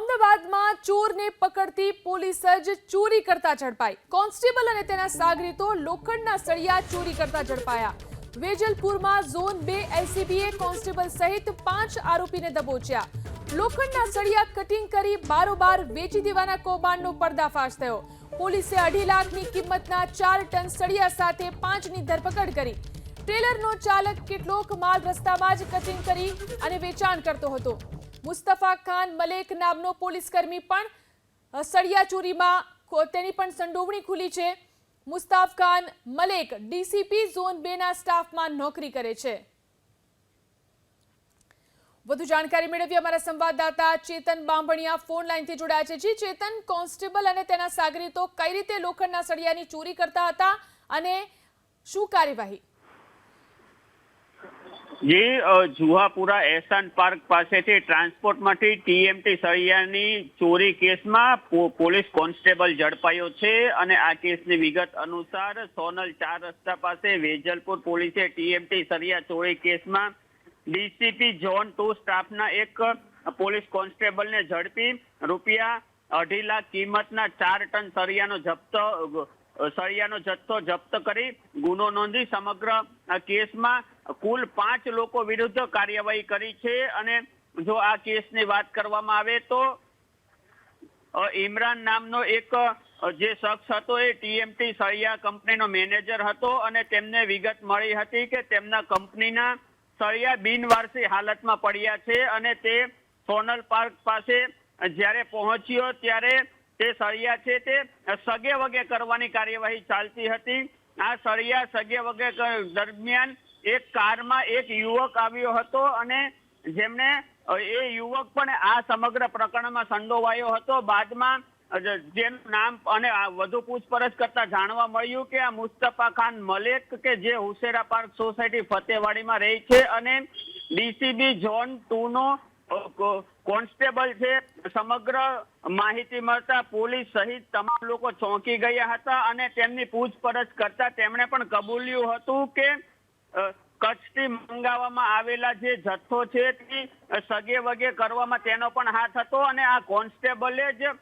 અમદાવાદમાં ચોરને પકડતી પોલીસ જ ચોરી કરતા ઝડપાઈ. કોન્સ્ટેબલ અને તેના સાગરીતો લોખંડના સળિયા ચોરી કરતા ઝડપાયા. વેજલપુરમાં ઝોન બે એલસીબીએ કોન્સ્ટેબલ સહિત પાંચ આરોપીને દબોચ્યા. લોખંડના સળિયા કટિંગ કરી બારોબાર વેચી દેવાના કૌભાંડનો પર્દાફાશ થયો. પોલીસે અઢી લાખની કિંમતના ચાર ટન સળિયા સાથે પાંચની ધરપકડ કરી. ટ્રેલરનો ચાલક કેટલોક માલ રસ્તામાં જ કટિંગ કરી અને વેચાણ કરતો હતો. મુસ્તફા ખાન મલેક નામનો પોલીસકર્મી પણ સળિયા ચોરીમાં તેની પણ સંડોવણી ખુલી છે. મુસ્તાફ ખાન મલેક ડીસીપી ઝોન બેના સ્ટાફમાં નોકરી કરે છે. વધુ જાણકારી મેળવી અમારા સંવાદદાતા ચેતન બાંભણિયા ફોન લાઈનથી જોડાયા છે. જી, ચેતન, કોન્સ્ટેબલ અને તેના સાગરીતો કઈ રીતે લોખંડના સળિયાની ચોરી કરતા હતા અને શું કાર્યવાહી? જે જુહાપુરા એહસાન પાર્ક પાસેથી ટ્રાન્સપોર્ટમાંથી ટીએમટી સળિયાની ચોરી કેસમાં પોલીસ કોન્સ્ટેબલ ઝડપાયો છે અને આ કેસની વિગત અનુસાર સોનલ ચાર રસ્તા પાસે વેજલપુર પોલીસે ટીએમટી સળિયા ચોરી કેસમાં ડીસીપી ઝોન ટુ સ્ટાફના એક પોલીસ કોન્સ્ટેબલને ઝડપી રૂપિયા અઢી લાખ કિંમતના ચાર ટન સળિયાનો જપ્ત સળિયાનો જથ્થો જપ્ત કરી ગુનો નોંધી સમગ્ર કેસમાં કુલ પાંચ લોકો વિરુદ્ધ કાર્યવાહી કરી છે અને જો આ કેસની વાત કરવામાં આવે તો ઇમરાન નામનો એક જે શખ્સ હતો એ ટીએમટી સળિયા કંપનીનો મેનેજર હતો અને તેમને વિગત મળી હતી કે તેમના કંપનીના સળિયા બિનવારસી હાલતમાં પડ્યા છે અને તે સોનલ પાર્ક પાસે જ્યારે પહોંચ્યો ત્યારે તે સળિયા છે તે સગે વગે કરવાની કાર્યવાહી ચાલતી હતી. આ સળિયા સગે વગે દરમિયાન એક કારમાં એક યુવક આવ્યો હતો અને જેમને એ યુવક પણ આ સમગ્ર પ્રકરણમાં સંડોવાયો હતો. બાદમાં જેનું નામ અને વધુ પૂછપરછ કરતા જાણવા મળ્યું કે આ મુસ્તફા ખાન મલેક કે જે હુસેરા પાર્ક સોસાયટી ફતેવાડીમાં રહે છે અને ડીસીબી ઝોન ટુ નો કોન્સ્ટેબલ છે. સમગ્ર માહિતી મળતા પોલીસ સહિત તમામ લોકો ચોંકી ગયા હતા અને તેમની પૂછપરછ કરતા તેમણે પણ કબૂલ્યું હતું કે કચ્છથી મંગાવવામાં આવેલા જે જથ્થો છે તે સગે વગે કરવામાં તેનો પણ હાથ હતો અને આ કોન્સ્ટેબલે જ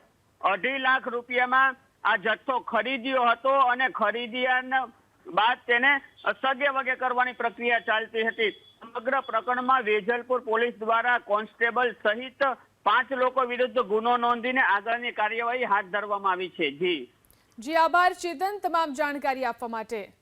અઢી લાખ રૂપિયામાં આ જથ્થો ખરીદ્યો હતો અને ખરીદ્યા બાદ તેને સગે વગે કરવાની પ્રક્રિયા ચાલતી હતી. સમગ્ર પ્રકરણમાં વેજલપુર પોલીસ દ્વારા કોન્સ્ટેબલ સહિત પાંચ લોકો વિરુદ્ધ ગુનો નોંધીને આગળની કાર્યવાહી હાથ ધરવામાં આવી છે. જી. જી, આભાર. ચેતન, તમામ જાણકારી આપવા માટે.